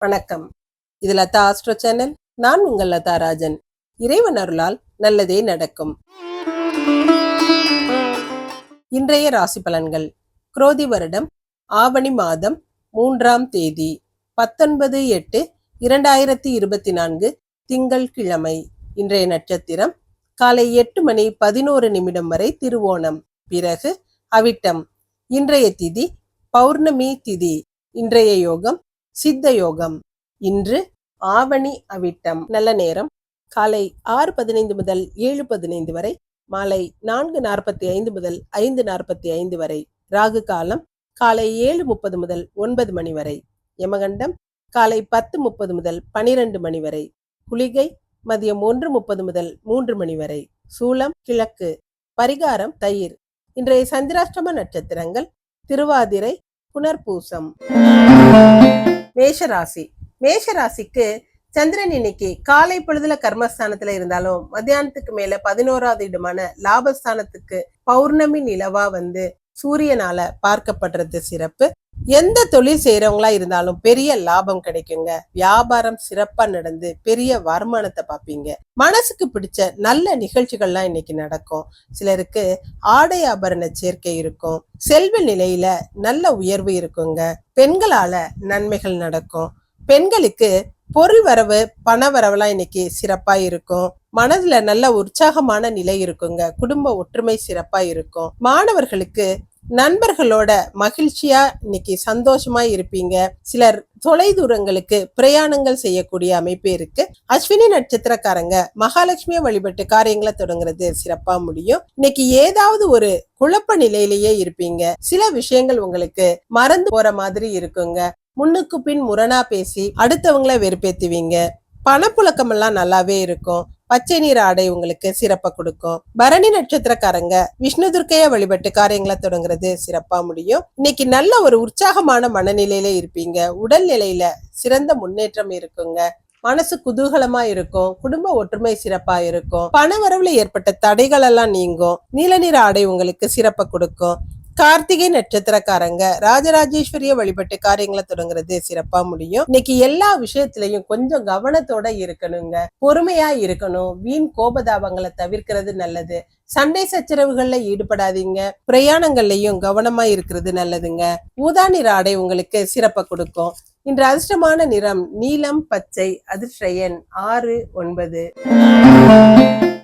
வணக்கம். இது Latha astro channel. நான் உங்கள் லதா ராஜன். இறைவன் அருளால் நல்லதே நடக்கும். இன்றைய ராசி பலன்கள். குரோதி வருடம் ஆவணி மாதம் மூன்றாம் தேதி பத்தொன்பது எட்டு இரண்டாயிரத்தி இருபத்தி நான்கு திங்கள் கிழமை. இன்றைய நட்சத்திரம் காலை எட்டு மணி பதினோரு நிமிடம் வரை திருவோணம். பிறகு அவிட்டம். இன்றைய திதி பௌர்ணமி திதி. இன்றைய யோகம் சித்த யோகம் இன்று ஆவணி அவிட்டம். நல்ல நேரம். காலை ஆறு பதினைந்து முதல் ஏழு பதினைந்து வரை மாலை நான்கு நாற்பத்தி ஐந்து முதல் ஐந்து நாற்பத்தி ஐந்து வரை ராகு காலம் காலை ஏழு முப்பது முதல் ஒன்பது மணி வரை யமகண்டம் காலை பத்து முப்பது முதல் பனிரெண்டு மணி வரை குளிகை மதியம் ஒன்று முப்பது முதல் மூன்று மணி வரை சூலம் கிழக்கு பரிகாரம் தயிர். இன்றைய சந்திராஷ்டம நட்சத்திரங்கள் திருவாதிரை புனர்பூசம். மேஷராசி. மேஷராசிக்கு சந்திரன் இன்னைக்கு காலை பொழுதுல கர்மஸ்தானத்துல இருந்தாலும் மத்தியானத்துக்கு மேல பதினோராவது இடமான லாபஸ்தானத்துக்கு பௌர்ணமி நிலவா வந்து சூரியனால பார்க்கப்படுறது சிறப்பு. எந்த தொழில் செய்யறவங்களா இருந்தாலும் பெரிய லாபம் கிடைக்குங்க. வியாபாரம் சிறப்பா நடந்து பெரிய வருமானத்தை பார்ப்பீங்க. மனசுக்கு பிடிச்ச நல்ல நிகழ்ச்சிகள்லாம் இன்னைக்கு நடக்கும். சிலருக்கு ஆடை ஆபரண சேர்க்கை இருக்கும். செல்வ நிலையில நல்ல உயர்வு இருக்குங்க. பெண்களால நன்மைகள் நடக்கும். பெண்களுக்கு பொருள் வரவு பண வரவுலாம் இன்னைக்கு சிறப்பா இருக்கும். மனதுல நல்ல உற்சாகமான நிலை இருக்குங்க. குடும்ப ஒற்றுமை சிறப்பா இருக்கும். மாணவர்களுக்கு நண்பர்களோட மகிழ்ச்சியா இன்னைக்கு சந்தோஷமா இருப்பீங்க. சிலர் தொலை தூரங்களுக்கு பிரயாணங்கள் செய்யக்கூடிய அமைப்பு இருக்கு. அஸ்வினி நட்சத்திரக்காரங்க மகாலட்சுமியை வழிபட்டு காரியங்களை தொடங்குறது சிறப்பா முடியும். இன்னைக்கு ஏதாவது ஒரு குழப்ப நிலையிலேயே இருப்பீங்க. சில விஷயங்கள் உங்களுக்கு மறந்து போற மாதிரி இருக்குங்க. முன்னுக்கு பின் முரணா பேசி அடுத்தவங்கள வெறுப்பேத்துவீங்க. பணப்புழக்கம் எல்லாம் நல்லாவே இருக்கும். பச்சை நீர் ஆடை உங்களுக்கு சிறப்பா கொடுக்கும். பரணி நட்சத்திரக்காரங்க விஷ்ணு துர்க்கைய வழிபட்டு காரியங்களை தொடங்குறது சிறப்பா முடியும். இன்னைக்கு நல்ல ஒரு உற்சாகமான மனநிலையில இருப்பீங்க. உடல் நிலையில சிறந்த முன்னேற்றம் இருக்குங்க. மனசு குதூகலமா இருக்கும். குடும்ப ஒற்றுமை சிறப்பா இருக்கும். பண வரவுல ஏற்பட்ட தடைகள் எல்லாம் நீங்கும். நீல நிற ஆடை உங்களுக்கு சிறப்பை கொடுக்கும். கார்த்திகை நட்சத்திரக்காரங்க ராஜராஜேஸ்வரிய வழிபட்டு காரியங்களை தொடங்குறது சிறப்பா முடியும். இன்னைக்கு எல்லா விஷயத்திலையும் கொஞ்சம் கவனத்தோட இருக்கணுங்க. பொறுமையா இருக்கணும். வீண் கோபதாபங்களை தவிர்க்கிறது நல்லது. சண்டை சச்சரவுகள்ல ஈடுபடாதீங்க. பிரயாணங்கள்லயும் கவனமா இருக்கிறது நல்லதுங்க. ஊதா நிற ஆடை உங்களுக்கு சிறப்பை கொடுக்கும். இன்று அதிர்ஷ்டமான நிறம் நீலம் பச்சை அதிர்ஷ்டயன் ஆறு ஒன்பது.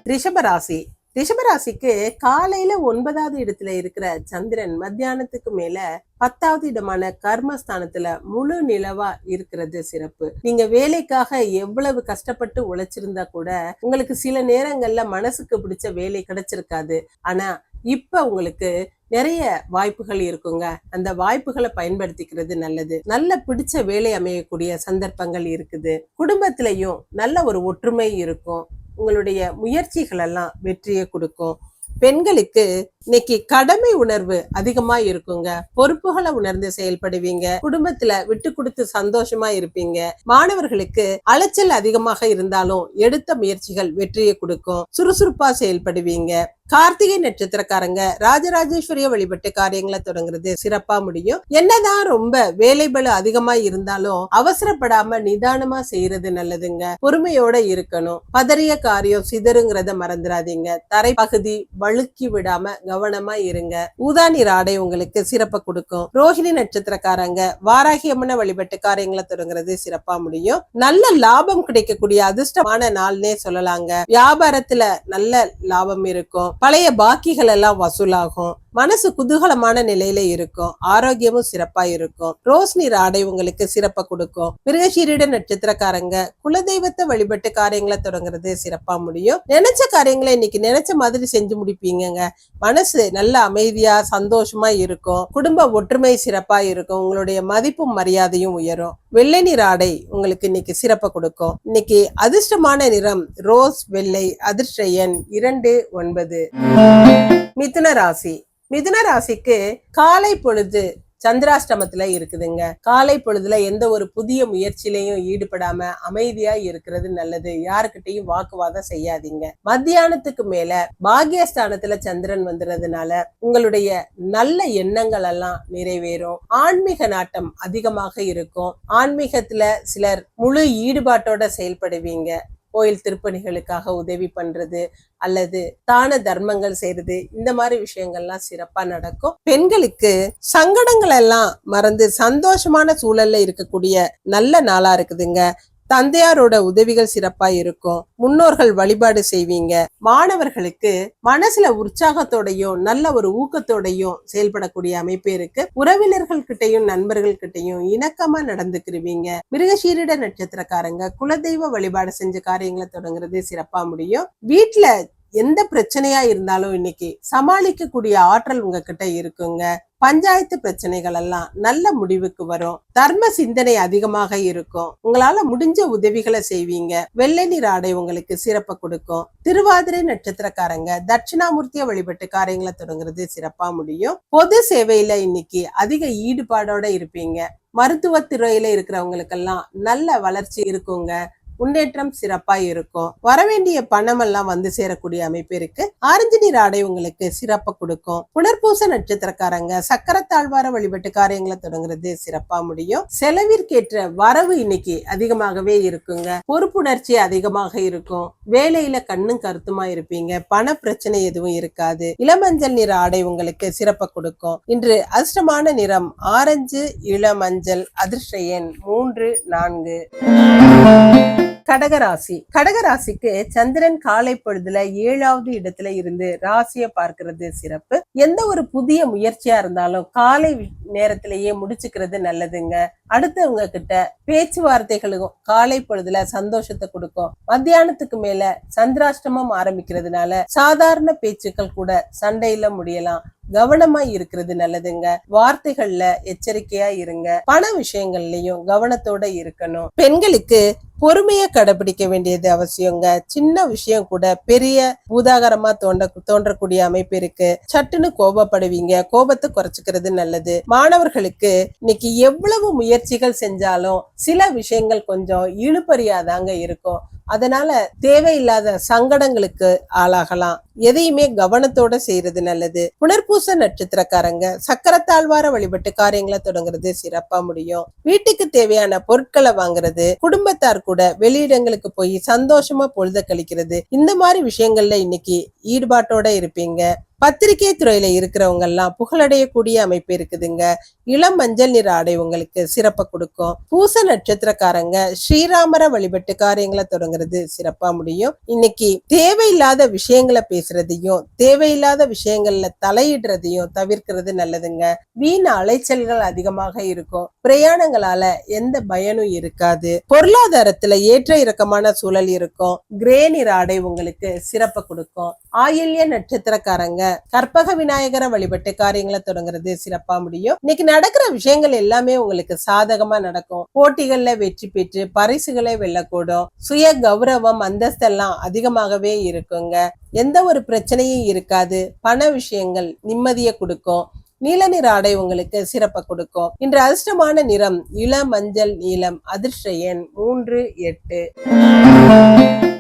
ரிஷபராசி ரிஷபராசிக்கு காலையில ஒன்பதாவது இடத்துல இருக்கிற சந்திரன் மத்தியானத்துக்கு மேல பத்தாவது இடமான கர்மஸ்தானத்துல முழு நிலவா இருக்கிறது சிறப்பு. நீங்க வேலைக்காக எவ்வளவு கஷ்டப்பட்டு உழைச்சிருந்தா கூட உங்களுக்கு சில நேரங்கள்ல மனசுக்கு பிடிச்ச வேலை கிடைச்சிருக்காது. ஆனா இப்ப உங்களுக்கு நிறைய வாய்ப்புகள் இருக்குங்க. அந்த வாய்ப்புகளை பயன்படுத்திக்கிறது நல்லது. நல்ல பிடிச்ச வேலை அமையக்கூடிய சந்தர்ப்பங்கள் இருக்குது. குடும்பத்திலையும் நல்ல ஒரு ஒற்றுமை இருக்கும். உங்களுடைய முயற்சிகள் எல்லாம் வெற்றியை கொடுக்கும். பெண்களுக்கு இன்னைக்கு கடமை உணர்வு அதிகமா இருக்குங்க. பொறுப்புகளை உணர்ந்து செயல்படுவீங்க. குடும்பத்துல விட்டு கொடுத்து சந்தோஷமா இருப்பீங்க. மாணவர்களுக்கு அலைச்சல் அதிகமாக இருந்தாலும் எடுத்த முயற்சிகள் வெற்றியை கொடுக்கும். சுறுசுறுப்பா செயல்படுவீங்க. கார்த்திகை நட்சத்திரக்காரங்க ராஜராஜேஸ்வரிய வழிபட்டு காரியங்களை தொடங்குறது சிறப்பா முடியும். என்னதான் ரொம்ப வேலைபளு அதிகமா இருந்தாலும் அவசரப்படாம நிதானமா செய்யறது நல்லதுங்க. பொறுமையோட இருக்கணும். பதறிய காரியம் சிதறுங்கிறத மறந்துடாதீங்க தரைப்பகுதி வழுக்கி விடாம கவனமா இருங்க. ஊதா நீர் ஆடை உங்களுக்கு சிறப்பை கொடுக்கும். ரோஹிணி நட்சத்திரக்காரங்க வாராகியம்மனை வழிபட்டு காரியங்களை தொடங்குறது சிறப்பா முடியும். நல்ல லாபம் கிடைக்கக்கூடிய அதிர்ஷ்டமான நாள்னே சொல்லலாங்க. வியாபாரத்துல நல்ல லாபம் இருக்கும். பழைய பாக்கிகள் எல்லாம் வசூலாகும். மனசு குதூகலமான நிலையில இருக்கும். ஆரோக்கியமும் சிறப்பா இருக்கும். ரோஸ் நீர் ஆடை உங்களுக்கு சிறப்பை கொடுக்கும். மிருகசீரிட நட்சத்திரக்காரங்க குலதெய்வத்தை வழிபட்டு காரியங்களை தொடங்குறது சிறப்பா முடியும். நினைச்ச காரியங்களை இன்னைக்கு நினைச்ச மாதிரி செஞ்சு முடிப்பீங்கங்க. மனசு நல்ல அமைதியா சந்தோஷமா இருக்கும். குடும்ப ஒற்றுமை சிறப்பா இருக்கும். உங்களுடைய மதிப்பும் மரியாதையும் உயரும். வெள்ளை நீர் ஆடை உங்களுக்கு இன்னைக்கு சிறப்பை கொடுக்கும். இன்னைக்கு அதிர்ஷ்டமான நிறம் ரோஸ் வெள்ளை அதிர்ஷ்ட எண் இரண்டு ஒன்பது. மிதுன ராசி. மிதுன ராசிக்கு காலை பொழுது சந்திராஷ்டமத்துல இருக்குதுங்க. காலை பொழுதுல எந்த ஒரு புதிய முயற்சியிலையும் ஈடுபடாம அமைதியா இருக்கிறது நல்லது. யாருக்கிட்டையும் வாக்குவாதம் செய்யாதீங்க. மத்தியானத்துக்கு மேல பாகியஸ்தானத்துல சந்திரன் வந்துறதுனால உங்களுடைய நல்ல எண்ணங்கள் எல்லாம் நிறைவேறும். ஆன்மீக நாட்டம் அதிகமாக இருக்கும். ஆன்மீகத்துல சிலர் முழு ஈடுபாட்டோட செயல்படுவீங்க. கோயில் திருப்பணிகளுக்காக உதவி பண்றது அல்லது தான தர்மங்கள் செய்யறது இந்த மாதிரி விஷயங்கள்லாம் சிறப்பா நடக்கும். பெண்களுக்கு சங்கடங்கள் எல்லாம் மறந்து சந்தோஷமான சூழல்ல இருக்கக்கூடிய நல்ல நாளா இருக்குதுங்க. தந்தையாரோட உதவிகள் சிறப்பா இருக்கும். முன்னோர்கள் வழிபாடு செய்வீங்க. மாணவர்களுக்கு மனசுல உற்சாகத்தோடையும் நல்ல ஒரு ஊக்கத்தோடையும் செயல்படக்கூடிய அமைப்பு இருக்கு. உறவினர்கள் கிட்டையும் நண்பர்கள் கிட்டையும் இணக்கமா நடந்துக்கிருவீங்க. மிருகசீரிட நட்சத்திரக்காரங்க குலதெய்வ வழிபாடு செஞ்ச காரியங்களை தொடங்குறது சிறப்பா முடியும். வீட்டுல எந்த பிரச்சனையா இருந்தாலும் இன்னைக்கு சமாளிக்கக்கூடிய ஆற்றல் உங்ககிட்ட இருக்குங்க. பஞ்சாயத்து பிரச்சனைகள் எல்லாம் நல்ல முடிவுக்கு வரும். தர்ம சிந்தனை அதிகமாக இருக்கும். உங்களால முடிஞ்ச உதவிகளை செய்வீங்க. வெள்ளை நீர் ஆடை உங்களுக்கு சிறப்பை கொடுக்கும். திருவாதிரை நட்சத்திரக்காரங்க தட்சிணாமூர்த்திய வழிபட்டு காரியங்களை தொடங்குறது சிறப்பா முடியும். பொது சேவையில இன்னைக்கு அதிக ஈடுபாடோட இருப்பீங்க. மருத்துவத்துறையில இருக்கிறவங்களுக்கெல்லாம் நல்ல வளர்ச்சி இருக்குங்க. முன்னேற்றம் சிறப்பா இருக்கும். வரவேண்டிய பணம் எல்லாம் வந்து சேரக்கூடிய அமைப்பு இருக்கு. ஆரஞ்சு நீர் ஆடை உங்களுக்கு சிறப்பை கொடுக்கும். புனர்பூச நட்சத்திரக்காரங்க சக்கரத்தாழ்வார வழிபட்டு காரியங்களை தொடங்குறது சிறப்பா முடியும். செலவிற்கேற்ற வரவு இன்னைக்கு அதிகமாகவே இருக்குங்க. பொறுப்புணர்ச்சி அதிகமாக இருக்கும். வேலையில கண்ணும் கருத்துமா இருப்பீங்க. பண பிரச்சனை எதுவும் இருக்காது. இளமஞ்சள் நிற ஆடை உங்களுக்கு சிறப்பை கொடுக்கும். இன்று அதிர்ஷ்டமான நிறம் ஆரஞ்சு இளமஞ்சள் அதிர்ஷ்ட எண் மூன்று நான்கு. கடகராசி. கடகராசிக்கு சந்திரன் காலை பொழுதுல ஏழாவது இடத்துல இருந்து ராசியை பார்க்கறது சிறப்பு. எந்த ஒரு புதிய முயற்சியா இருந்தாலும் காலை நேரத்திலேயே முடிச்சுக்கிறது நல்லதுங்க. அடுத்தவங்க கிட்ட பேச்சுவார்த்தைகளுக்கும் காலை பொழுதுல சந்தோஷத்தை கொடுக்கும். மத்தியானத்துக்கு மேல சந்திராஷ்டமம் ஆரம்பிக்கிறதுனால சாதாரண பேச்சுக்கள் கூட சண்டையில முடியலாம். கவனமா இருக்கிறது நல்லதுங்க. வார்த்தைகள்ல எச்சரிக்கையா இருங்க. பண விஷயங்கள்லயும் கவனத்தோட இருக்கணும். பெண்களுக்கு பொறுமையை கடைபிடிக்க வேண்டியது அவசியங்க. சின்ன விஷயம் கூட பெரிய பூதாகரமா தோன்ற தோன்றக்கூடிய அமைப்பு இருக்கு. சட்டுன்னு கோபப்படுவீங்க. கோபத்தை குறைச்சிக்கிறது நல்லது. மாணவர்களுக்கு இன்னைக்கு எவ்வளவு முயற்சிகள் செஞ்சாலும் சில விஷயங்கள் கொஞ்சம் இழுபறியாதாங்க இருக்கும். அதனால தேவையில்லாத சங்கடங்களுக்கு ஆளாகலாம். எதையுமே கவனத்தோட செய்யறது நல்லது. புனர்பூச நட்சத்திரக்காரங்க சக்கரத்தாழ்வார வழிபட்டு காரியங்களை தொடங்குறது சிறப்பா முடியும். வீட்டுக்கு தேவையான பொருட்களை வாங்குறது குடும்பத்தார் கூட வெளியிடங்களுக்கு போய் சந்தோஷமா பொழுத கழிக்கிறது இந்த மாதிரி விஷயங்கள்ல இன்னைக்கு ஈடுபாட்டோட இருப்பீங்க. பத்திரிகை துறையில இருக்கிறவங்க எல்லாம் புகழடையக்கூடிய அமைப்பு இருக்குதுங்க. இளம் மஞ்சள் நிற ஆடை உங்களுக்கு சிறப்பை கொடுக்கும். பூச நட்சத்திரக்காரங்க ஸ்ரீராமர வழிபட்டு காரியங்களை தொடங்குறது சிறப்பா முடியும். இன்னைக்கு தேவையில்லாத விஷயங்களை பேசுறதையும் தேவையில்லாத விஷயங்கள்ல தலையிடுறதையும் தவிர்க்கிறது நல்லதுங்க. வீண் அலைச்சல்கள் அதிகமாக இருக்கும். பிரயாணங்களால எந்த பயனும் இருக்காது. பொருளாதாரத்துல ஏற்ற இறக்கமான சூழல் இருக்கும். கிரே நிற ஆடை உங்களுக்கு சிறப்பை கொடுக்கும். ஆயில்ய நட்சத்திரக்காரங்க கற்பக விநாயகரை வழிபட்டு காரியங்களை தொடங்குறது சிறப்பா முடியும். இன்னைக்கு நடக்கிற விஷயங்கள் எல்லாமே உங்களுக்கு சாதகமா நடக்கும். போட்டிகள்ல வெற்றி பெற்று பரிசுகளை வெல்லக்கூடும். சுய கௌரவம் அந்தஸ்தெல்லாம் அதிகமாகவே இருக்குங்க. எந்த ஒரு பிரச்சனையும் இருக்காது. பண விஷயங்கள் நிம்மதியை கொடுக்கும். நீல நிற ஆடை உங்களுக்கு சிறப்பை கொடுக்கும். இன்று அதிர்ஷ்டமான நிறம் இள மஞ்சள் நீலம் அதிர்ஷ்ட எண் மூன்று எட்டு.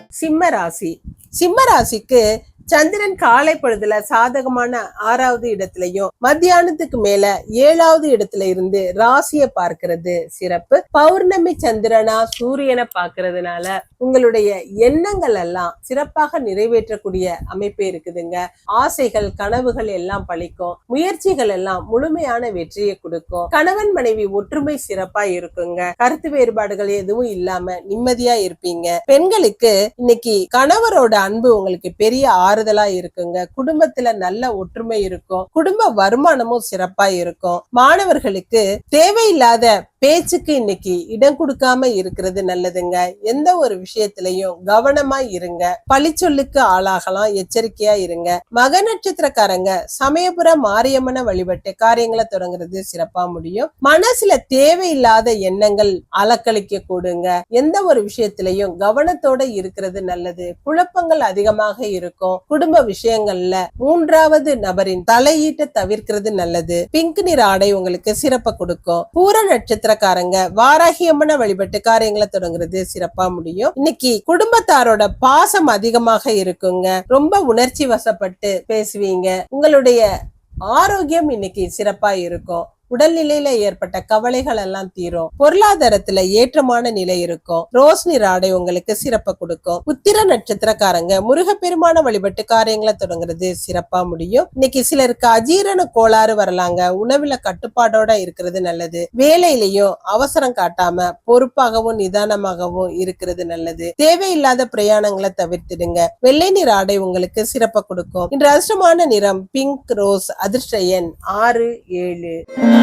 சிம்ம ராசி. சிம்ம ராசிக்கு சந்திரன் காலை பொழுதுல சாதகமான ஆறாவது இடத்துலயும் மத்தியானத்துக்கு மேல ஏழாவது இடத்துல இருந்து ராசியை பார்க்கிறது சிறப்பு. பௌர்ணமி சந்திரனா சூரியனை பார்க்கறதுனால உங்களுடைய எண்ணங்கள் எல்லாம் சிறப்பாக நிறைவேற்றக்கூடிய அமைப்பு இருக்குதுங்க. ஆசைகள் கனவுகள் எல்லாம் பழிக்கும். முயற்சிகள் எல்லாம் முழுமையான வெற்றியை கொடுக்கும். கணவன் மனைவி ஒற்றுமை சிறப்பா இருக்குங்க. கருத்து வேறுபாடுகள் எதுவும் இல்லாம நிம்மதியா இருப்பீங்க. பெண்களுக்கு இன்னைக்கு கணவரோட அன்பு உங்களுக்கு பெரிய ஆறுதலா இருக்குங்க. குடும்பத்துல நல்ல ஒற்றுமை இருக்கும். குடும்ப வருமானமும் சிறப்பா இருக்கும். மாணவர்களுக்கு தேவையில்லாத பேச்சுக்கு இன்னைக்கு இடம் கொடுக்காம இருக்கிறது நல்லதுங்க. எந்த ஒரு விஷயத்திலையும் கவனமா இருங்க. பழிச்சொல்லுக்கு ஆளாகலாம். எச்சரிக்கையா இருங்க. மக நட்சத்திரக்காரங்க சமயபுர மாரியம்மனை வழிபட்டு காரியங்களை தொடங்குறது சிறப்பா முடியும். மனசுல தேவையில்லாத எண்ணங்கள் அலக்களிக்க கூடுங்க. எந்த ஒரு விஷயத்திலையும் கவனத்தோட இருக்கிறது நல்லது. குழப்பங்கள் அதிகமாக இருக்கும். குடும்ப விஷயங்கள்ல மூன்றாவது நபரின் தலையீட்டை தவிர்க்கிறது நல்லது. பிங்க் நிற ஆடை உங்களுக்கு சிறப்பை கொடுக்கும். பூர நட்சத்திர நட்சத்திரக்காரங்க வாராகி அம்மனை வழிபட்டு காரியங்களை தொடங்குறது சிறப்பா முடியும். இன்னைக்கு குடும்பத்தாரோட பாசம் அதிகமாக இருக்குங்க. ரொம்ப உணர்ச்சி வசப்பட்டு பேசுவீங்க. உங்களுடைய ஆரோக்கியம் இன்னைக்கு சிறப்பா இருக்கும். உடல்நிலையில ஏற்பட்ட கவலைகள் எல்லாம் தீரும். பொருளாதாரத்துல ஏற்றமான நிலை இருக்கும். ரோஸ் நிற ஆடை உங்களுக்கு சிறப்பை கொடுக்கும். உத்திர நட்சத்திரக்காரங்க முருகப்பெருமான வழிபட்டு காரியங்களை தொடங்குறது சிறப்பா முடியும். இன்னைக்கு சிலருக்கு அஜீரண கோளாறு வரலாங்க. உணவுல கட்டுப்பாடோட இருக்கிறது நல்லது. வேலையிலையும் அவசரம் காட்டாம பொறுப்பாகவும் நிதானமாகவும் இருக்கிறது நல்லது. தேவையில்லாத பிரயாணங்களை தவிர்த்திடுங்க. வெள்ளை நிற ஆடை உங்களுக்கு சிறப்பை கொடுக்கும். இன்று அதிர்ஷ்டமான நிறம் பிங்க் ரோஸ் அதிர்ஷ்ட எண் ஆறு ஏழு.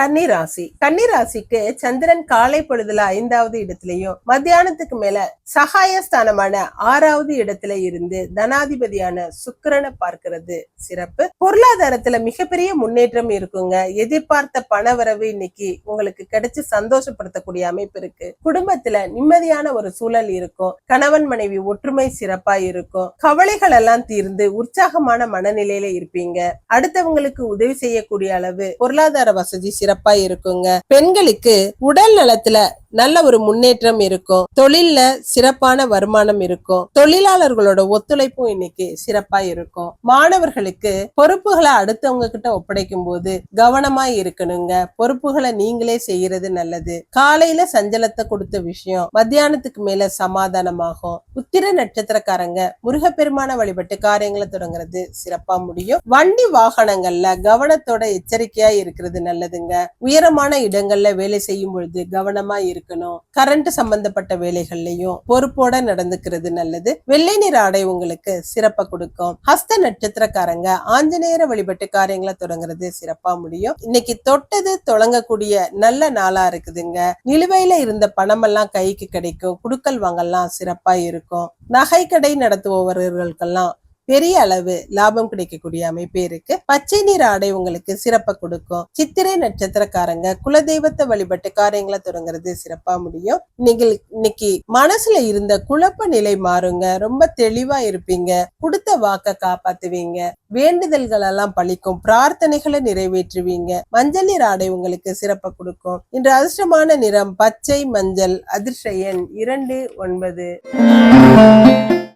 கன்னிராசி. கன்னிராசிக்கு சந்திரன் காலை பொழுதுல ஐந்தாவது இடத்திலையும் மத்தியானத்துக்கு மேல சகாயஸ்தானமான ஆறாவது இடத்துல இருந்து தனாதிபதியான சுக்கிரனை பார்க்கிறது சிறப்பு. பொருளாதாரத்துல மிகப்பெரிய முன்னேற்றம் இருக்குங்க. எதிர்பார்த்த பணவரவு இன்னைக்கு உங்களுக்கு கிடைச்சு சந்தோஷப்படுத்தக்கூடிய அமைப்பு இருக்கு. குடும்பத்துல நிம்மதியான ஒரு சூழல் இருக்கும். கணவன் மனைவி ஒற்றுமை சிறப்பா இருக்கும். கவலைகள் எல்லாம் தீர்ந்து உற்சாகமான மனநிலையில இருப்பீங்க. அடுத்தவங்களுக்கு உதவி செய்யக்கூடிய அளவு பொருளாதார வசதி சிறப்பா இருக்குங்க. பெண்களுக்கு உடல் நலத்துல நல்ல ஒரு முன்னேற்றம் இருக்கும். தொழில்ல சிறப்பான வருமானம் இருக்கும். தொழிலாளர்களோட ஒத்துழைப்பும் இன்னைக்கு சிறப்பா இருக்கும். மாணவர்களுக்கு பொறுப்புகளை அடுத்தவங்க கிட்ட ஒப்படைக்கும் போது கவனமா இருக்கணுங்க. பொறுப்புகளை நீங்களே செய்யறது நல்லது. காலையில சஞ்சலத்தை கொடுத்த விஷயம் மத்தியானத்துக்கு மேல சமாதானமாகும். உத்திர நட்சத்திரக்காரங்க முருகப்பெருமான வழிபட்டு காரியங்களை தொடங்குறது சிறப்பா முடியும். வண்டி வாகனங்கள்ல கவனத்தோட எச்சரிக்கையா இருக்கிறது நல்லதுங்க. உயரமான இடங்கள்ல வேலை செய்யும் பொழுது கவனமா இருக்கணும். கரண்ட் சம்பந்தப்பட்ட வேலைகள்லயும் பொறுப்போட நடந்துக்கிறது நல்லது. வெள்ளை நிற ஆடை உங்களுக்கு சிறப்பை கொடுக்கும். ஹஸ்த நட்சத்திரக்காரங்க ஆஞ்சநேயர வழிபட்டு காரியங்களை தொடங்குறது சிறப்பா முடியும். இன்னைக்கு தொட்டது தொடங்கக்கூடிய நல்ல நாளா இருக்குதுங்க. நிலுவையில இருந்த பணமெல்லாம் கைக்கு கிடைக்கும். குடுக்கல் வாங்கல்லாம் சிறப்பா இருக்கும். நகை கடை நடத்துபவர்களுக்கெல்லாம் பெரிய அளவு லாபம் கிடைக்கக்கூடிய அமைப்பு இருக்கு. பச்சை நிற ஆடை உங்களுக்கு சிறப்பை கொடுக்கும். சித்திரை நட்சத்திரக்காரங்க குலதெய்வத்தை வழிபட்டு காரியங்களை தொடங்குறது சிறப்பா முடியும். நீங்கள் இன்னைக்கு மனசுல இருந்த குழப்ப நிலை மாறுங்க. ரொம்ப தெளிவா இருப்பீங்க. கொடுத்த வாக்க காப்பாத்துவீங்க. வேண்டுதல்கள் எல்லாம் பழிக்கும். பிரார்த்தனைகளை நிறைவேற்றுவீங்க. மஞ்சள் நிற ஆடை உங்களுக்கு சிறப்பை கொடுக்கும். இன்று அதிர்ஷ்டமான நிறம் பச்சை மஞ்சள். அதிர்ஷ்ட எண் இரண்டு ஒன்பது.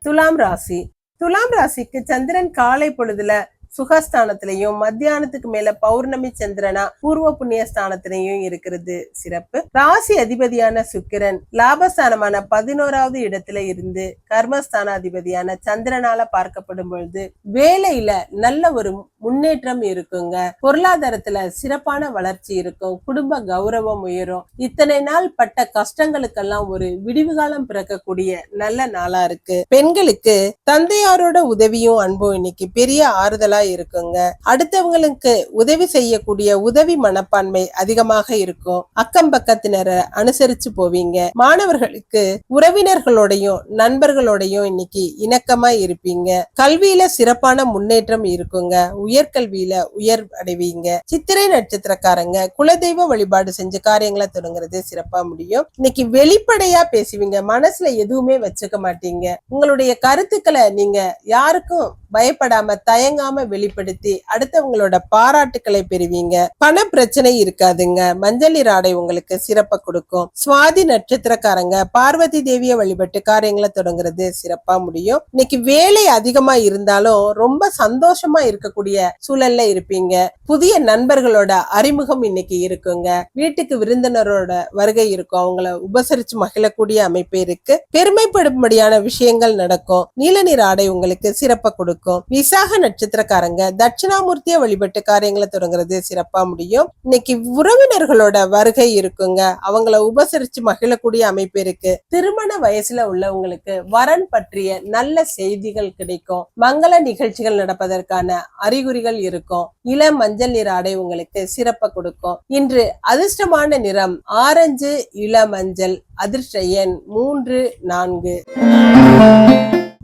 துலாம் ராசி. துலாம் ராசிக்கு சந்திரன் காலை பொழுதுல சுகஸ்தானத்திலையும் மத்தியானத்துக்கு மேல பௌர்ணமி சந்திரனா பூர்வ புண்ணிய ஸ்தானத்திலையும் இருக்கிறது. சிறப்பு. ராசி அதிபதியான சுக்கிரன் லாபஸ்தானமான பதினோராவது இடத்துல இருந்து கர்மஸ்தான அதிபதியான சந்திரனால பார்க்கப்படும் பொழுது வேலையில நல்ல ஒரு முன்னேற்றம் இருக்குங்க. பொருளாதாரத்துல சிறப்பான வளர்ச்சி இருக்கும். குடும்ப கௌரவம் உயரும். இத்தனை நாள் பட்ட கஷ்டங்களுக்கெல்லாம் ஒரு விடிவு காலம் பிறக்கக்கூடிய நல்ல நாளா இருக்கு. பெண்களுக்கு தந்தையாரோட உதவியும் அன்பும் இன்னைக்கு பெரிய ஆறுதலா இருக்குங்க. அடுத்தவங்களுக்கு உதவி செய்யக்கூடிய உதவி மனப்பான்மை அதிகமாக இருக்கும். அக்கம் பக்கத்தினரை அனுசரிச்சு போவீங்க. மாணவர்களுக்கு உறவினர்களோடையும் நண்பர்களோடையும் இன்னைக்கு இணக்கமா இருப்பீங்க. கல்வியில சிறப்பான முன்னேற்றம் இருக்குங்க. உயர்கல்வியில உயர் அடைவீங்க சித்திரை நட்சத்திரக்காரங்க குலதெய்வ வழிபாடு செஞ்சு காரியங்களை தொடங்குறது சிறப்பா முடியும். இன்னைக்கு வெளிப்படையா பேசுவீங்க. மனசுல எதுவுமே வச்சுக்க மாட்டீங்க. உங்களுடைய கருத்துக்களை நீங்க யாருக்கும் பயப்படாம தயங்காம வெளிப்படுத்தி அடுத்தவங்களோட பாராட்டுக்களை பெறுவீங்க. பண பிரச்சனை இருக்காதுங்க. மஞ்சள் ஆடை உங்களுக்கு சிறப்பை கொடுக்கும். சுவாதி நட்சத்திரக்காரங்க பார்வதி தேவிய வழிபட்டு காரியங்களை தொடங்குறது சிறப்பா முடியும். இன்னைக்கு வேலை அதிகமா இருந்தாலும் ரொம்ப சந்தோஷமா இருக்கக்கூடிய சூழல்ல இருப்பீங்க. புதிய நண்பர்களோட அறிமுகம் இன்னைக்கு இருக்குங்க. வீட்டுக்கு விருந்தினரோட வருகை இருக்கும். அவங்கள உபசரிச்சு மகிழக்கூடிய அமைப்பு இருக்கு. பெருமைப்படும்படியான விஷயங்கள் நடக்கும். நீல நிற ஆடை உங்களுக்கு சிறப்பை கொடுக்கும். விசாக நட்சத்திரக்காரங்க தட்சிணாமூர்த்திய வழிபட்டு காரியங்களை தொடங்குறது சிறப்பா முடியும். இன்னைக்கு உறவினர்களோட வருகை இருக்குங்க. அவங்கள உபசரிச்சு மகிழக்கூடிய அமைப்பு இருக்கு. திருமண வயசுல உள்ளவங்களுக்கு வரன் பற்றிய நல்ல செய்திகள் கிடைக்கும். மங்கள நிகழ்ச்சிகள் நடப்பதற்கான அறிகுறி அறிகுறிகள் இருக்கும். இள மஞ்சள் நிற ஆடை உங்களுக்கு சிறப்பை கொடுக்கும். இன்று அதிர்ஷ்டமான நிறம் ஆரஞ்சு இள மஞ்சள் அதிர்ஷ்ட எண் மூன்று நான்கு.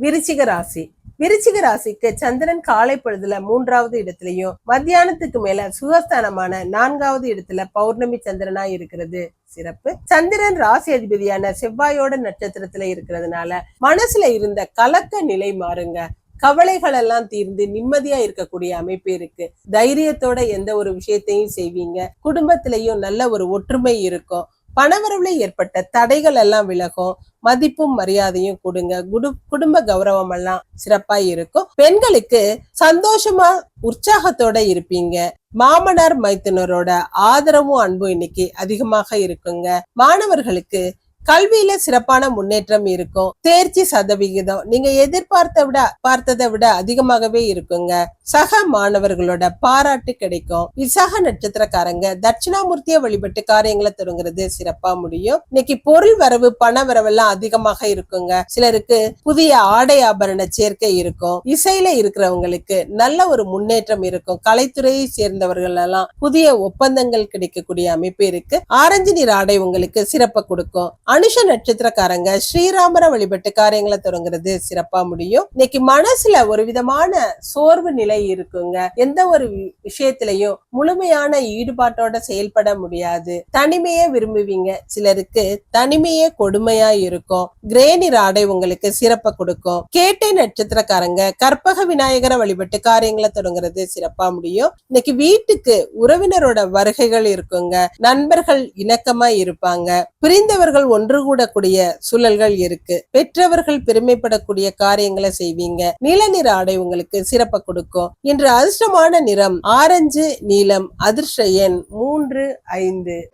விருச்சிக ராசி. விருச்சிக ராசிக்கு சந்திரன் காலை பொழுதுல மூன்றாவது இடத்துலயும் மத்தியானத்துக்கு மேல சுகஸ்தானமான நான்காவது இடத்துல பௌர்ணமி சந்திரனா இருக்கிறது. சிறப்பு. சந்திரன் ராசி அதிபதியான செவ்வாயோட நட்சத்திரத்துல இருக்கிறதுனால மனசுல இருந்த கலக்க நிலை மாறுங்க. கவலைகள் எல்லாம் தீர்ந்து நிம்மதியா இருக்கக்கூடிய அமைப்பு இருக்கு. தைரியத்தோட எந்த ஒரு விஷயத்தையும் செய்வீங்க. குடும்பத்திலையும் நல்ல ஒரு ஒற்றுமை இருக்கும். பணவரவுல ஏற்பட்ட தடைகள் எல்லாம் விலகும். மதிப்பும் மரியாதையும் கொடுங்க. குடு குடும்ப கௌரவம் எல்லாம் சிறப்பா இருக்கும். பெண்களுக்கு சந்தோஷமா உற்சாகத்தோட இருப்பீங்க. மாமனார் மைத்துனரோட ஆதரவும் அன்பும் இன்னைக்கு அதிகமாக இருக்குங்க. மாணவர்களுக்கு கல்வியில சிறப்பான முன்னேற்றம் இருக்கும். தேர்ச்சி சதவிகிதம் நீங்க எதிர்பார்த்த விட பார்த்ததை விட அதிகமாகவே இருக்குங்க. சக மாணவர்களோட பாராட்டு கிடைக்கும். விசாக நட்சத்திரக்காரங்க தட்சிணாமூர்த்திய வழிபட்டு காரியங்களை தொடங்குறது சிறப்பா முடியும். இன்னைக்கு பொருள் வரவு பண வரவெல்லாம் அதிகமாக இருக்குங்க. சிலருக்கு புதிய ஆடை ஆபரண சேர்க்கை இருக்கும். இசையில இருக்கிறவங்களுக்கு நல்ல ஒரு முன்னேற்றம் இருக்கும். கலைத்துறையை சேர்ந்தவர்கள் எல்லாம் புதிய ஒப்பந்தங்கள் கிடைக்கக்கூடிய அமைப்பு இருக்கு. ஆரஞ்சு நீர் ஆடை உங்களுக்கு சிறப்பை கொடுக்கும். அனுஷ நட்சத்திரக்காரங்க ஸ்ரீராமரை வழிபட்டு காரியங்களை தொடங்குறது சிறப்பா முடியும். இன்னைக்கு மனசுல ஒரு விதமான சோர்வு நிலை இருக்குங்க. எந்த ஒரு விஷயத்திலையும் முழுமையான ஈடுபாட்டோட செயல்பட முடியாது. தனிமையே விரும்புவீங்க. சிலருக்கு தனிமையே கொடுமையா இருக்கும். கிரேனிர் ஆடை உங்களுக்கு சிறப்பை கொடுக்கும். கேட்டை நட்சத்திரக்காரங்க கற்பக விநாயகரை வழிபட்டு காரியங்களை தொடங்குறது சிறப்பா முடியும். இன்னைக்கு வீட்டுக்கு உறவினரோட வருகைகள் இருக்குங்க. நண்பர்கள் இணக்கமா இருப்பாங்க. பிரிந்தவர்கள் ஒன்று கூடக்கூடிய சூழல்கள் இருக்கு. பெற்றவர்கள் பெருமைப்படக்கூடிய காரியங்களை செய்வீங்க. நீல நிற ஆடை உங்களுக்கு சிறப்பை கொடுக்கும். இன்று அதிர்ஷ்டமான நிறம் ஆரஞ்சு நீலம் அதிர்ஷ்ட எண் மூன்று ஐந்து.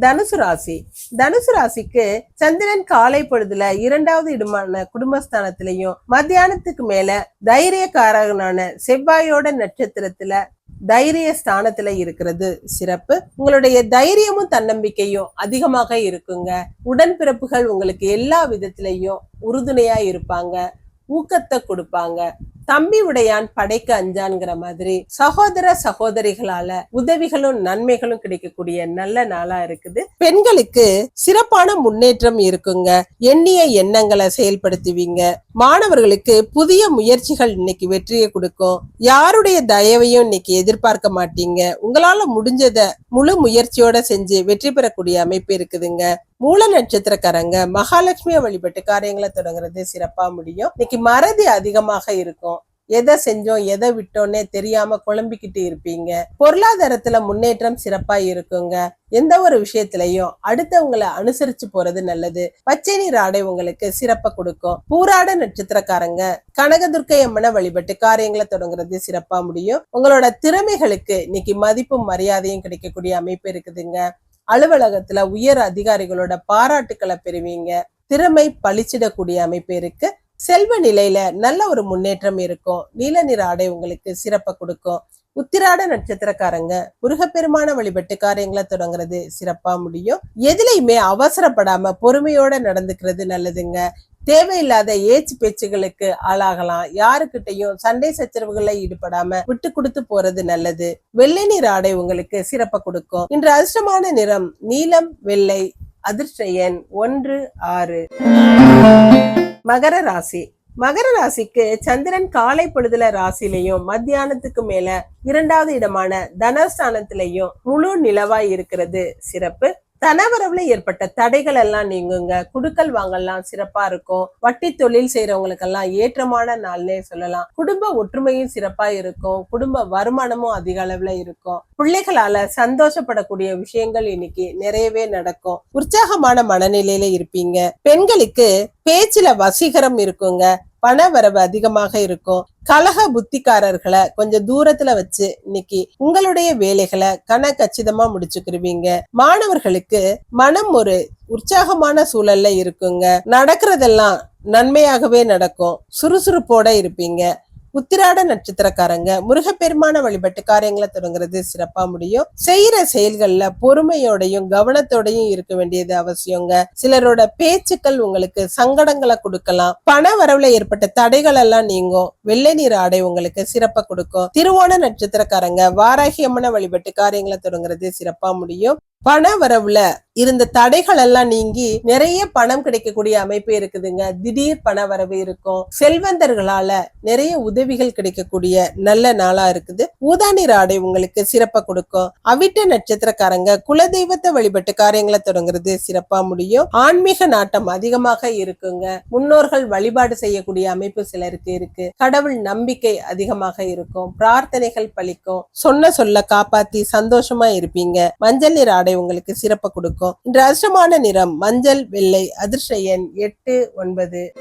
தனுசு ராசி. தனுசு ராசிக்கு சந்திரன் காலை பொழுதுல இரண்டாவது இடமான குடும்பஸ்தானத்திலையும் மத்தியானத்துக்கு மேல தைரியக்காரகனான செவ்வாயோட நட்சத்திரத்துல தைரிய ஸ்தானத்துல இருக்கிறது சிறப்பு. உங்களுடைய தைரியமும் தன்னம்பிக்கையும் அதிகமாக இருக்குங்க. உடன்பிறப்புகள் உங்களுக்கு எல்லா விதத்திலையும் உறுதுணையா இருப்பாங்க. ஊக்கத்தை கொடுப்பாங்க. தம்பி உடையான் படைக்கு அஞ்சான்ங்கிற மாதிரி சகோதர சகோதரிகளால உதவிகளும் நன்மைகளும் கிடைக்கக்கூடிய நல்ல நாளா இருக்குது. பெண்களுக்கு சிறப்பான முன்னேற்றம் இருக்குங்க. எண்ணிய எண்ணங்களை செயல்படுத்துவீங்க. மாணவர்களுக்கு புதிய முயற்சிகள் இன்னைக்கு வெற்றியை கொடுக்கும். யாருடைய தயவையும் இன்னைக்கு எதிர்பார்க்க மாட்டீங்க. உங்களால முடிஞ்சத முழு முயற்சியோட செஞ்சு வெற்றி பெறக்கூடிய அமைப்பு இருக்குதுங்க. மூல நட்சத்திரக்காரங்க மகாலட்சுமியை வழிபட்டு காரியங்களை தொடங்குறது சிறப்பா முடியும். இன்னைக்கு மறதி அதிகமாக இருக்கும். எதை செஞ்சோம் எதை விட்டோன்னே தெரியாம குழம்பிக்கிட்டு இருப்பீங்க. பொருளாதாரத்துல முன்னேற்றம் சிறப்பா இருக்குங்க. எந்த ஒரு விஷயத்திலையும் அடுத்தவங்களை அனுசரிச்சு போறது நல்லது. பச்சை நீர் ஆடை உங்களுக்கு சிறப்பை கொடுக்கும். பூராட நட்சத்திரக்காரங்க கனகதுர்க்கை அம்மனை வழிபட்டு காரியங்களை தொடங்குறது சிறப்பா முடியும். உங்களோட திறமைகளுக்கு இன்னைக்கு மதிப்பும் மரியாதையும் கிடைக்கக்கூடிய அமைப்பு இருக்குதுங்க. அலுவலகத்துல உயர் அதிகாரிகளோட பாராட்டுக்களை பெறுவீங்க. திறமை பளிச்சிடக்கூடிய அமைப்பு இருக்கு. செல்வ நிலையில நல்ல ஒரு முன்னேற்றம் இருக்கும். நீல நிற ஆடை உங்களுக்கு சிறப்பை கொடுக்கும். உத்திராட நட்சத்திரக்காரங்க முருகப்பெருமான வழிபட்டு காரியங்களை தொடங்குறது சிறப்பா முடியும். எதுலையுமே அவசரப்படாம பொறுமையோட நடந்துக்கிறது நல்லதுங்க. தேவையில்லாத ஏச்சு பேச்சுகளுக்கு ஆளாகலாம். யாருக்கிட்டையும் சண்டை சச்சரவுகள்ல ஈடுபடாம விட்டு கொடுத்து போறது நல்லது. வெள்ளை நிற ஆடை உங்களுக்கு சிறப்பை கொடுக்கும். இன்று அதிர்ஷ்டமான நிறம் நீலம் வெள்ளை அதிர்ஷ்ட எண் ஒன்று ஆறு. மகர ராசி. மகர ராசிக்கு சந்திரன் காலை பொழுதுல ராசிலையும் மத்தியானத்துக்கு மேல இரண்டாவது இடமான தனஸ்தானத்திலையும் முழு நிலவாய் இருக்கிறது. சிறப்பு. தனவரவுல ஏற்பட்ட தடைகள் எல்லாம் நீங்குங்க. குடுக்கல் வாங்கலாம் சிறப்பா இருக்கும். வட்டி தொழில் செய்யறவங்களுக்கெல்லாம் ஏற்றமான நாள்னே சொல்லலாம். குடும்ப ஒற்றுமையும் சிறப்பா இருக்கும். குடும்ப வருமானமும் அதிக அளவுல இருக்கும். பிள்ளைகளால சந்தோஷப்படக்கூடிய விஷயங்கள் இன்னைக்கு நிறையவே நடக்கும். உற்சாகமான மனநிலையில இருப்பீங்க. பெண்களுக்கு பேச்சுல வசீகரம் இருக்குங்க. பண வரவு அதிகமாக இருக்கும். கலக புத்திக்காரர்களை கொஞ்சம் தூரத்துல வச்சு இன்னைக்கு உங்களுடைய வேலைகளை கன கச்சிதமா முடிச்சுக்கிருவீங்க. மாணவர்களுக்கு மனம் ஒரு உற்சாகமான சூழல்ல இருக்குங்க. நடக்கிறதெல்லாம் நன்மையாகவே நடக்கும். சுறுசுறுப்போட இருப்பீங்க. உத்திராட நட்சத்திரக்காரங்க முருகப்பெருமான வழிபட்டு காரியங்களை தொடங்குறது சிறப்பா முடியும். செய்யற செயல்கள்ல பொறுமையோடையும் கவனத்தோடையும் இருக்க வேண்டியது அவசியங்க. சிலரோட பேச்சுக்கள் உங்களுக்கு சங்கடங்களை கொடுக்கலாம். பண வரவுல ஏற்பட்ட தடைகள் எல்லாம் நீங்கும். வெள்ளை நீர் ஆடை உங்களுக்கு சிறப்பை கொடுக்கும். திருவோண நட்சத்திரக்காரங்க வாராகி வழிபட்டு காரியங்களை தொடங்குறது சிறப்பா முடியும். பண வரவுல இருந்த தடைகள் எல்லாம் நீங்கி நிறைய பணம் கிடைக்கக்கூடிய அமைப்பு இருக்குதுங்க. திடீர் பண வரவு இருக்கும். செல்வந்தர்களால நிறைய உதவிகள் கிடைக்கக்கூடிய நல்ல நாளா இருக்குது. ஊதாநீர் ஆடை உங்களுக்கு சிறப்பா கொடுக்கும். அவிட்ட நட்சத்திரக்காரங்க குலதெய்வத்தை வழிபட்டு காரியங்களை தொடங்குறது சிறப்பா முடியும். ஆன்மீக நாட்டம் அதிகமாக இருக்குங்க. முன்னோர்கள் வழிபாடு செய்யக்கூடிய அமைப்பு சிலருக்கு இருக்கு. கடவுள் நம்பிக்கை அதிகமாக இருக்கும். பிரார்த்தனைகள் பலிக்கும். சொன்ன சொல்ல காப்பாத்தி சந்தோஷமா இருப்பீங்க. மஞ்சள் நீர் ஆடை உங்களுக்கு சிறப்பை கொடுக்கும். இன்று அதிர்ஷ்டமான நிறம் மஞ்சள் வெள்ளை அதிர்ஷ்ட எண் எட்டு ஒன்பது.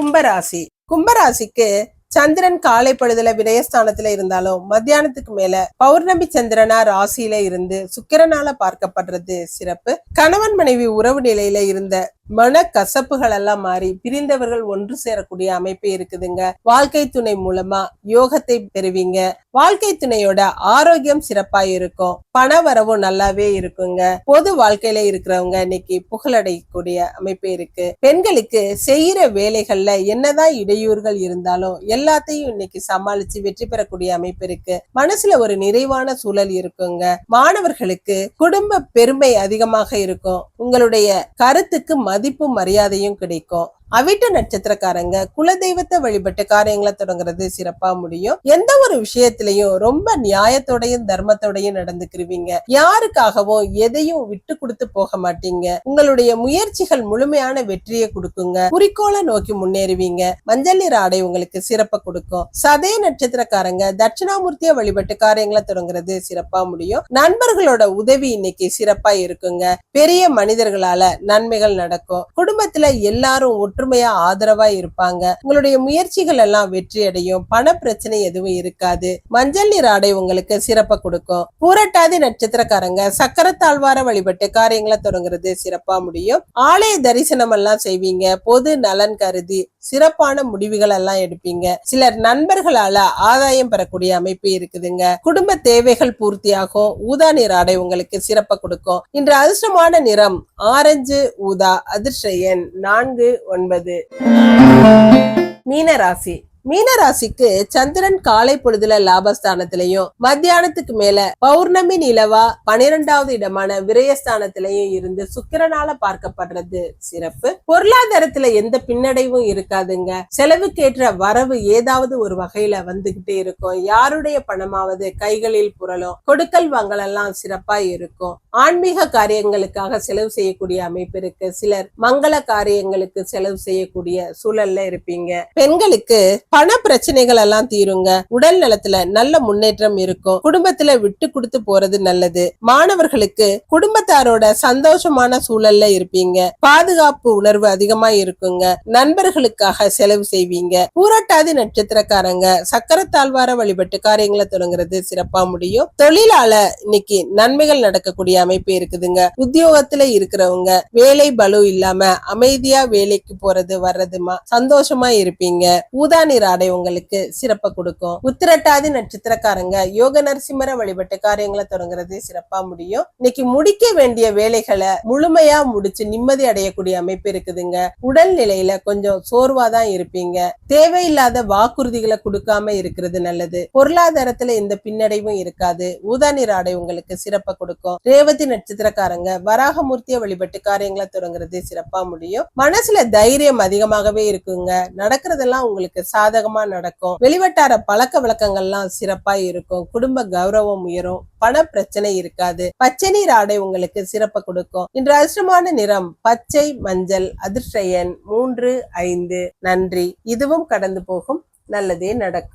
கும்பராசி. கும்பராசிக்கு சந்திரன் காலை பொழுதுல விரயஸ்தானத்துல இருந்தாலும் மத்தியானத்துக்கு மேல பௌர்ணமி சந்திரனா ராசியில இருந்து சுக்கிரனால பார்க்கப்படுறது சிறப்பு. கணவன் மனைவி உறவு நிலையில இருந்த மன கசப்புகள் எல்லாம் மாறி பிரிந்தவர்கள் ஒன்று சேரக்கூடிய அமைப்பு இருக்குதுங்க. வாழ்க்கை துணை மூலமா யோகத்தை பெறுவீங்க. வாழ்க்கை துணையோட ஆரோக்கியம் சிறப்பா இருக்கும். பண வரவும் நல்லாவே இருக்குங்க. பொது வாழ்க்கையில இருக்கிறவங்க இன்னைக்கு புகழடையக்கூடிய அமைப்பு இருக்கு. பெண்களுக்கு செய்யற வேலைகள்ல என்னதான் இடையூறுகள் இருந்தாலும் எல்லாத்தையும் இன்னைக்கு சமாளிச்சு வெற்றி பெறக்கூடிய அமைப்பு இருக்கு. மனசுல ஒரு நிறைவான சூழல் இருக்குங்க. மாணவர்களுக்கு குடும்ப பெருமை அதிகமாக இருக்கும். உங்களுடைய கருத்துக்கு மதிப்பும் மரியாதையும் கிடைக்கும். அவிட்ட நட்சத்திரக்காரங்க குலதெய்வத்தை வழிபட்டு காரியங்களை தொடங்குறது சிறப்பா முடியும். எந்த ஒரு விஷயத்திலையும் ரொம்ப நியாயத்தோடையும் தர்மத்தோடையும் நடந்துக்கிருவீங்க. யாருக்காகவும் எதையும் விட்டு கொடுத்து போக மாட்டீங்க. உங்களுடைய முயற்சிகள் முழுமையான வெற்றியை கொடுக்குங்க. குறிக்கோளை நோக்கி முன்னேறுவீங்க. மஞ்சள் நீர் ஆடை உங்களுக்கு சிறப்பை கொடுக்கும். சதய நட்சத்திரக்காரங்க தட்சிணாமூர்த்தியை வழிபட்டு காரியங்களை தொடங்குறது சிறப்பா முடியும். நண்பர்களோட உதவி இன்னைக்கு சிறப்பா இருக்குங்க. பெரிய மனிதர்களால நன்மைகள் நடக்கும். குடும்பத்துல எல்லாரும் ஒற்றுமையா ஆதரவா இருப்பாங்க. உங்களுடைய முயற்சிகள் எல்லாம் வெற்றி அடையும் பண பிரச்சனை எதுவும் இருக்காது. மஞ்சள் நீர் ஆடை உங்களுக்கு சிறப்பை கொடுக்கும். பூரட்டாதி நட்சத்திரக்காரங்க சக்கரத்தாழ்வார வழிபட்டு காரியங்களை தொடங்குறது சிறப்பா முடியும். ஆலய தரிசனம் எல்லாம் செய்வீங்க. பொது நலன் கருதி சிறப்பான முடிவுகள் எல்லாம் எடுப்பீங்க. சிலர் நண்பர்களால ஆதாயம் பெறக்கூடிய அமைப்பு இருக்குதுங்க. குடும்ப தேவைகள் பூர்த்தியாகும். ஊதா நீர் ஆடை உங்களுக்கு சிறப்பை கொடுக்கும். இன்று அதிர்ஷ்டமான நிறம் ஆரஞ்சு ஊதா அதிர்ஷ்ட எண் நான்கு ஒன்பது. என்பது மீனராசி. மீனராசிக்கு சந்திரன் காலை பொழுதுல லாபஸ்தானத்திலையும் மத்தியானத்துக்கு மேல பௌர்ணமி நிலவா பனிரெண்டாவது இடமான விரயஸ்தானத்திலையும் இருந்து சுக்கிரனால பார்க்கப்படுறது சிறப்பு. பொருளாதாரத்துல எந்த பின்னடைவும் இருக்காதுங்க. செலவுக்கேற்ற வரவு ஏதாவது ஒரு வகையில வந்துகிட்டே இருக்கும். யாருடைய பணமாவது கைகளில் புரளும். கொடுக்கல் வாங்கல் சிறப்பா இருக்கும். ஆன்மீக காரியங்களுக்காக செலவு செய்யக்கூடிய அமைப்பு இருக்கு. சிலர் மங்கள காரியங்களுக்கு செலவு செய்யக்கூடிய சூழல்ல இருப்பீங்க. பெண்களுக்கு பண பிரச்சனைகள் எல்லாம் தீருங்க. உடல் நலத்துல நல்ல முன்னேற்றம் இருக்கும். குடும்பத்துல விட்டு கொடுத்து போறது நல்லது. மாணவர்களுக்கு குடும்பத்தாரோட சந்தோஷமான சூழல்ல இருப்பீங்க. பாதுகாப்பு உணர்வு அதிகமா இருக்குங்க. நண்பர்களுக்காக செலவு செய்வீங்க. பூரட்டாதி நட்சத்திரக்காரங்க சக்கரத்தாழ்வார வழிபட்டு காரியங்களை தொடங்குறது சிறப்பா முடியும். தொழிலால இன்னைக்கு நன்மைகள் நடக்கக்கூடிய அமைப்பு இருக்குதுங்க. உத்தியோகத்துல இருக்கிறவங்க வேலை பலு இல்லாம அமைதியா வேலைக்கு போறது வர்றதுமா சந்தோஷமா இருப்பீங்க. ஊதா ஆடை உங்களுக்கு சிறப்பை கொடுக்கும். உத்திரட்டாதி நட்சத்திரக்காரங்க யோக நரசிம்மர வழிபட்டு காரியங்களை தொடங்குறது சிறப்பா முடியும். இன்னைக்கு முடிக்க வேண்டிய வேலைகளை முழுமையா முடிச்சு நிம்மதி அடையக்கூடிய அமைப்பு இருக்குதுங்க. உடல் நிலையில கொஞ்சம் சோர்வாதான் இருப்பீங்க. தேவையில்லாத வாக்குறுதிகளை கொடுக்காம இருக்கிறது நல்லது. பொருளாதாரத்துல எந்த பின்னடைவும் இருக்காது. ஊதா நீர் ஆடை உங்களுக்கு சிறப்பை கொடுக்கும். ரேவதி நட்சத்திரக்காரங்க வராகமூர்த்திய வழிபட்டு காரியங்களை தொடங்குறது சிறப்பா முடியும். மனசுல தைரியம் அதிகமாகவே இருக்குங்க. நடக்கிறதெல்லாம் உங்களுக்கு சாதகமா நடக்கும். வெளிவட்டார பழக்க வழக்கங்கள்லாம் சிறப்பா இருக்கும். குடும்ப கௌரவம் உயரும். பண பிரச்சனை இருக்காது. பச்சை நீர் ஆடை உங்களுக்கு சிறப்பு கொடுக்கும். இன்று அதிர்ஷ்டமான நிறம் பச்சை மஞ்சள் அதிர்ஷ்ட எண் மூன்று ஐந்து. நன்றி. இதுவும் கடந்து போகும். நல்லதே நடக்கும்.